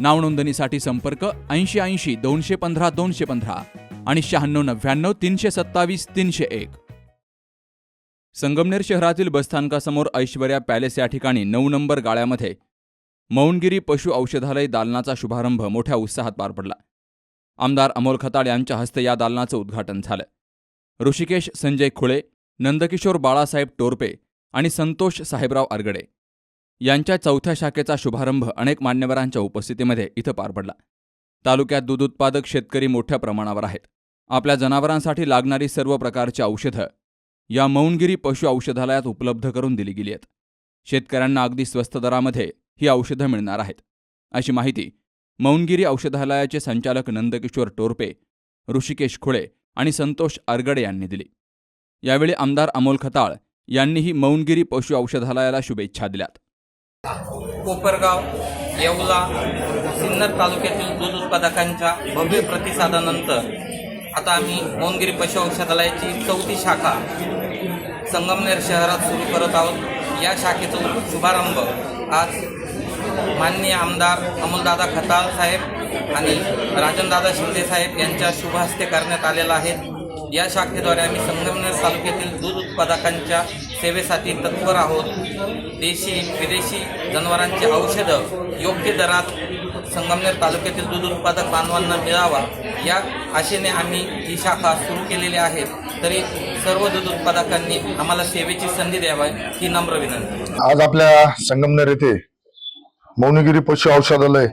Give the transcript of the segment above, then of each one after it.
नावनोंदणीसाठी संपर्क ऐंशी ऐंशी दोनशे पंधरा दोनशे पंधरा आणि शहाण्णव नव्याण्णव तीनशे सत्तावीस तीनशे एक. संगमनेर शहरातील बसस्थानकासमोर ऐश्वर्या पॅलेस या ठिकाणी नऊ नंबर गाळ्यामध्ये मौनगिरी पशु औषधालय दालनाचा शुभारंभ मोठ्या उत्साहात पार पडला. आमदार अमोल खताळ यांच्या हस्ते या दालनाचं उद्घाटन झालं. ऋषिकेश संजय खुळे नंदकिशोर बाळासाहेब टोरपे आणि संतोष साहेबराव आरगडे यांच्या चौथ्या शाखेचा शुभारंभ अनेक मान्यवरांच्या उपस्थितीमध्ये इथं पार पडला. तालुक्यात दूध उत्पादक शेतकरी मोठ्या प्रमाणावर आहेत. आपल्या जनावरांसाठी लागणारी सर्व प्रकारची औषधं या मौनगिरी पशु औषधालयात उपलब्ध करून दिली गेली आहेत. शेतकऱ्यांना अगदी स्वस्त दरामध्ये ही औषधं मिळणार आहेत. अशी माहिती मौनगिरी औषधालयाचे संचालक नंदकिशोर टोरपे ऋषिकेश खुळे आणि संतोष आरगडे यांनी दिली. यावेळी आमदार अमोल खताळ यांनीही मौनगिरी पशु औषधालयाला शुभेच्छा दिल्यात. कोपरगाव येवला सिन्नर तालुक्यातील दूध उत्पादकांच्या भव्य प्रतिसादानंतर आता आम्ही मोनगिरी पशु औषधालयाची चौथी शाखा संगमनेर शहरात सुरू करत आहोत. या शाखेचा शुभारंभ आज माननीय आमदार अमोलदादा खताळ साहेब आणि राजनदादा शिंदे साहेब यांच्या शुभ हस्ते करण्यात आलेला आहे. या शाखेद्वारे आम्ही संगमनेर तालुक्यातील दूध उत्पादकांच्या सेवेसाठी तत्पर आहोत. देशी विदेशी जनावरांची औषधं योग्य दरात संगमनेर तालुक्यातील दूध उत्पादक बांधवांना मिळावा. या आशेने आम्ही ही शाखा सुरू केलेली आहे. तरी सर्व दूध उत्पादकांनी आम्हाला सेवेची संधी द्यावी ही नम्र विनंती. आज आपल्या संगमनेर येथे मौनगिरी पशु औषधालय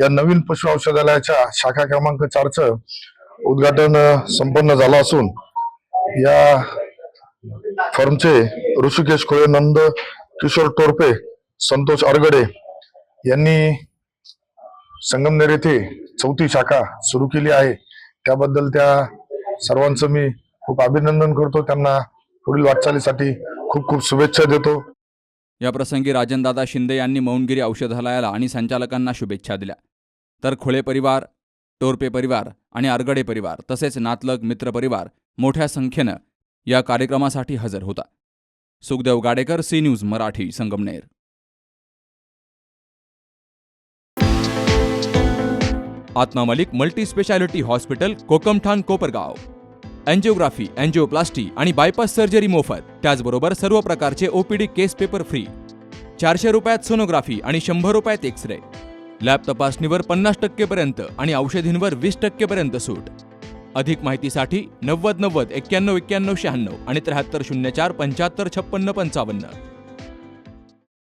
या नवीन पशु औषधालयाच्या शाखा क्रमांक चारचं उद्घाटन संपन्न झालं असून या फर्मचे ऋषिकेश खोळे नंद किशोर टोरपे संतोष अरगडे यांनी संगमनेर येथे चौथी शाखा सुरू केली आहे. त्याबद्दल त्या सर्वांचं मी खूप अभिनंदन करतो. त्यांना पुढील वाटचालीसाठी खूप खूप शुभेच्छा देतो. याप्रसंगी राजनदादा शिंदे यांनी मौनगिरी औषधालयाला आणि संचालकांना शुभेच्छा दिल्या. तर खुळे परिवार टोरपे परिवार आणि आरगडे परिवार तसेच नातलग मित्र परिवार मोठ्या संख्येनं या कार्यक्रमासाठी हजर होता. Sukhdev Gadekar C news Marathi Sangamner. Atma Malik multi speciality hospital Kokamthan Kopargaon. Angiography angioplasty आणि बायपास सर्जरी मोफत त्याचबरोबर सर्व प्रकारचे ओपीडी केस पेपर फ्री. चारशे रुपयात सोनोग्राफी आणि शंभर रुपयात एक्स रे लॅब तपासणीवर पन्नास टक्केपर्यंत आणि औषधींवर वीस टक्केपर्यंत सूट. अधिक माहितीसाठी नव्वद नव्वद एक्क्याण्णव एक्क्याण्णव शहाण्णव आणि त्र्याहत्तर शून्य चार पंच्याहत्तर छप्पन्न पंचावन्न.